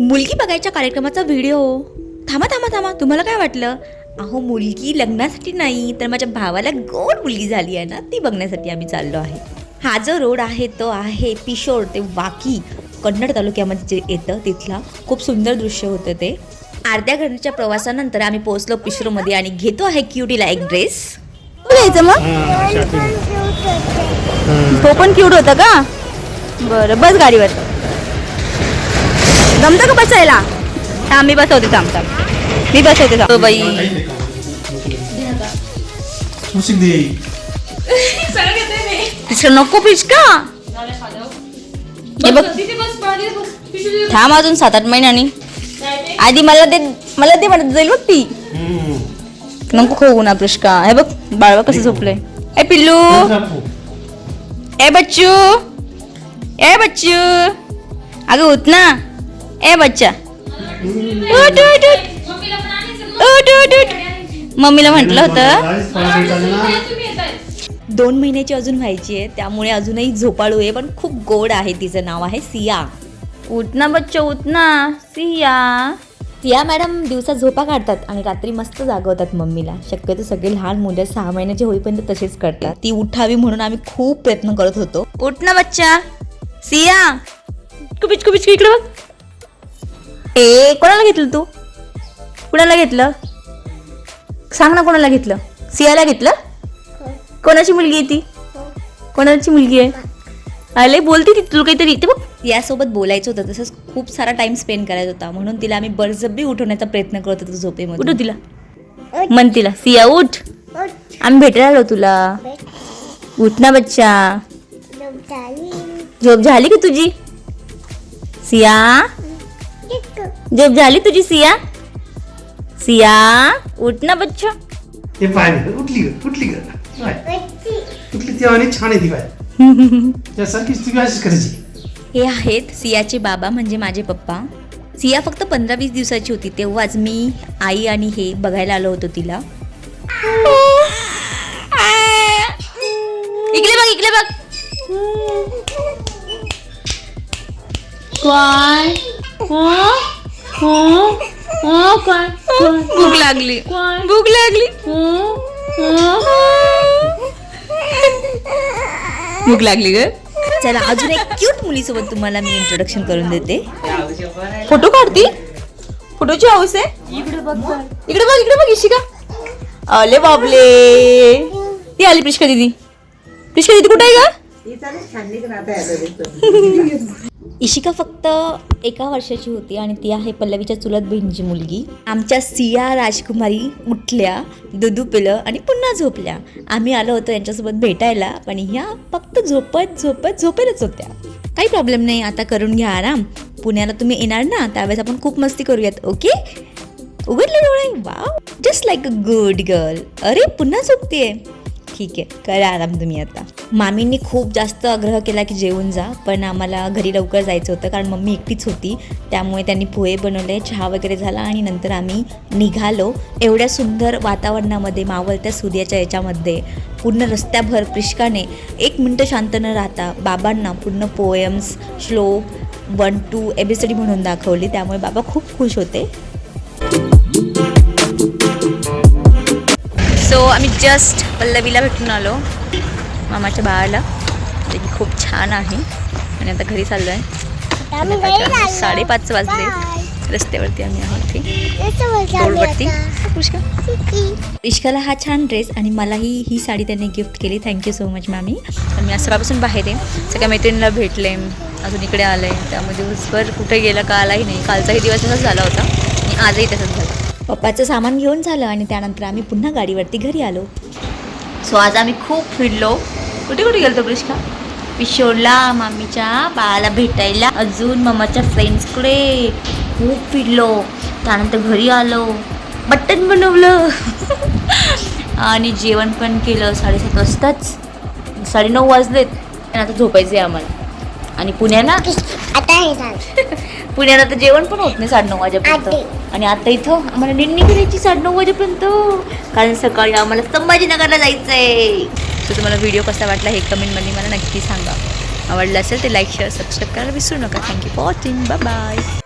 मुलगी बघायच्या कार्यक्रमाचा व्हिडिओ. थांबा थांबा थांबा. तुम्हाला काय वाटलं? अहो मुलगी लग्नासाठी नाही तर माझ्या भावाला गोड मुलगी झाली आहे ना ती बघण्यासाठी आम्ही चाललो आहे. हा जो रोड आहे तो आहे पिशोर ते वाकी. कन्नड तालुक्यामध्ये जे येतं तिथला. खूप सुंदर दृश्य होतं ते. अर्ध्या घंटेच्या प्रवासानंतर आम्ही पोहोचलो पिशोरमध्ये आणि घेतो आहे क्युटीला एक ड्रेस. घ्यायचं मग? तो पण क्यूट होता का? बरं बस गाडीवर. जमतं का बसायला? हा मी बसवते थांब थांब. मी बसवते थांब. बाई. दे. तिसरं नको पिचका हे बघ. थांब अजून सात आठ महिन्यानी. आधी मला ते मला ते म्हणत जाईल बघ ती. नको खाऊ ना पृष्का हे बघ बाळवा कसं झोपलंय. ए पिल्लू. ए बच्चू. ए बच्चू. अगं होत ना. ए बच्चा. उठ उठ उठ. उठ उठ उठ. मम्मीला म्हटलं होतं. दोन महिन्याची अजून व्हायची आहे त्यामुळे अजूनही झोपाळू आहे पण खूप गोड आहे तिचं नाव आहे सिया. उठ ना बच्चा उठ ना. सिया. सिया मॅडम दिवसा झोपा काढतात आणि रात्री मस्त जागवतात मम्मीला. शक्यतो सगळे लहान मुलं सहा महिन्याचे होईपर्यंत तसेच करतात. ती उठावी म्हणून आम्ही खूप प्रयत्न करत होतो. उठ ना बच्चा. सिया. कुबिच कुबिच इकडे बघ. ए कोणाला घेतलं तू? कुणाला घेतलं? सांग ना कोणाला घेतलं. सियाला घेतलं? कोणाची मुलगी आहे ती? कोणाची मुलगी आहे? अरे बोलते ती तुला काहीतरी. ते बघ यासोबत बोलायचं होतं. तसंच खूप सारा टाइम स्पेंड करायचा होता. म्हणून तिला आम्ही बळजबरी उठवण्याचा प्रयत्न करत होतो झोपेमध्ये उठू तिला. म्हण तिला सिया उठ. आम्ही भेटायला आलो तुला. उठ ना बच्चा. झोप झाली का तुझी? सिया? झोप झाली तुझी सिया? सिया उठ ना बच्चा. ते पाय उठली ग उठली ग. उठली तेव्हा आणि छान आहे ती पाय त्यासारखीच ती अशीच करायची. हे आहेत सियाचे बाबा म्हणजे माझे पप्पा. सिया फक्त पंधरा वीस दिवसाची होती तेव्हाच मी आई आणि हे बघायला आलो होतो तिला. इकडे बघ इकडे बघ. काय? काय भूक लागली. भूक लागली. भूक लागली ग. चला अजून एक क्यूट मुलीसोबत तुम्हाला मी इंट्रोडक्शन करून देते. फोटो काढती? फोटोची हाऊस आहे? इकडे बघ इकडे बघ इकडे बघ इशिका. अले बाबले ती आली प्रिष्का दिदी. प्रिष्का दिदी कुठे आहे का इशिका फक्त एका वर्षाची होती आणि ती आहे पल्लवीच्या चुलत बहिणीची मुलगी. आमच्या सिया राजकुमारी उठल्या दुधू पिलं आणि पुन्हा झोपल्या. आम्ही आलो होतो यांच्यासोबत भेटायला पण ह्या फक्त झोपत झोपत झोपेलच होत्या. काही प्रॉब्लेम नाही आता करून घ्या आराम. पुण्याला तुम्ही येणार ना त्यावेळेस आपण खूप मस्ती करूयात ओके उघडले डोळे? Wow just like a good girl अरे पुन्हा झोपतेय. ठीक आहे करा आराम तुम्ही आता. मामींनी खूप जास्त आग्रह केला की जेवून जा पण आम्हाला घरी लवकर जायचं होतं कारण मम्मी एकटीच होती. त्यामुळे त्यांनी पोहे बनवले चहा वगैरे झाला आणि नंतर आम्ही निघालो. एवढ्या सुंदर वातावरणामध्ये मावळत्या सूर्याच्या याच्यामध्ये पूर्ण रस्त्याभर प्रिष्काने एक मिनटं शांत न राहता बाबांना पूर्ण पोएम्स श्लोक वन टू एबीसीडी म्हणून दाखवली. त्यामुळे बाबा खूप खुश होते. सो आम्ही जस्ट पल्लवीला भेटून आलो. मामाच्या बाळाला. जे की खूप छान आहे. आणि आता घरी चाललो आहे साडेपाच वाजले. रस्त्यावरती आम्ही आहोत इथे. रोडवरती. पुष्का. इश्काला हा छान ड्रेस आणि मलाही ही साडी त्यांनी गिफ्ट केली. Thank you so much mummy. मी आज सकाळपासून बाहेर आहे. सगळ्या मैत्रिणीला भेटले. अजून इकडे आले त्यामुळे दिवसभर कुठे गेलं का आलाही नाही कालचाही दिवस तसाच झाला होता. आणि आजही तसंच झालं. पप्पाचं सामान घेऊन झालं आणि त्यानंतर आम्ही पुन्हा गाडीवरती घरी आलो. सो आज आम्ही खूप फिरलो. कुठे कुठे गेलो प्रिष्का? पिशोरला मामीच्या बाळाला भेटायला. अजून मामाच्या फ्रेंड्सकडे खूप फिरलो. त्यानंतर घरी आलो. बटन बनवलं. आणि जेवण पण केलं साडेसात वाजताच. साडेनऊ वाजलेत. आणि आता झोपायचं आहे आम्हाला. आणि पुण्याला? आता हे झालं. पुण्याला तर जेवण पण होत नाही साडेनऊ वाजेपर्यंत. आधी. आणि आता इथं आम्हाला निन्नी करायची साडेनऊ वाजेपर्यंत. कारण सकाळी आम्हाला संभाजीनगरला जायचं आहे तर तुम्हाला व्हिडिओ कसा वाटला हे कमेंटमध्ये मला नक्की सांगा. आवडलं असेल ते लाईक शेअर सबस्क्राईब करायला विसरू नका. Thank you for watching bye bye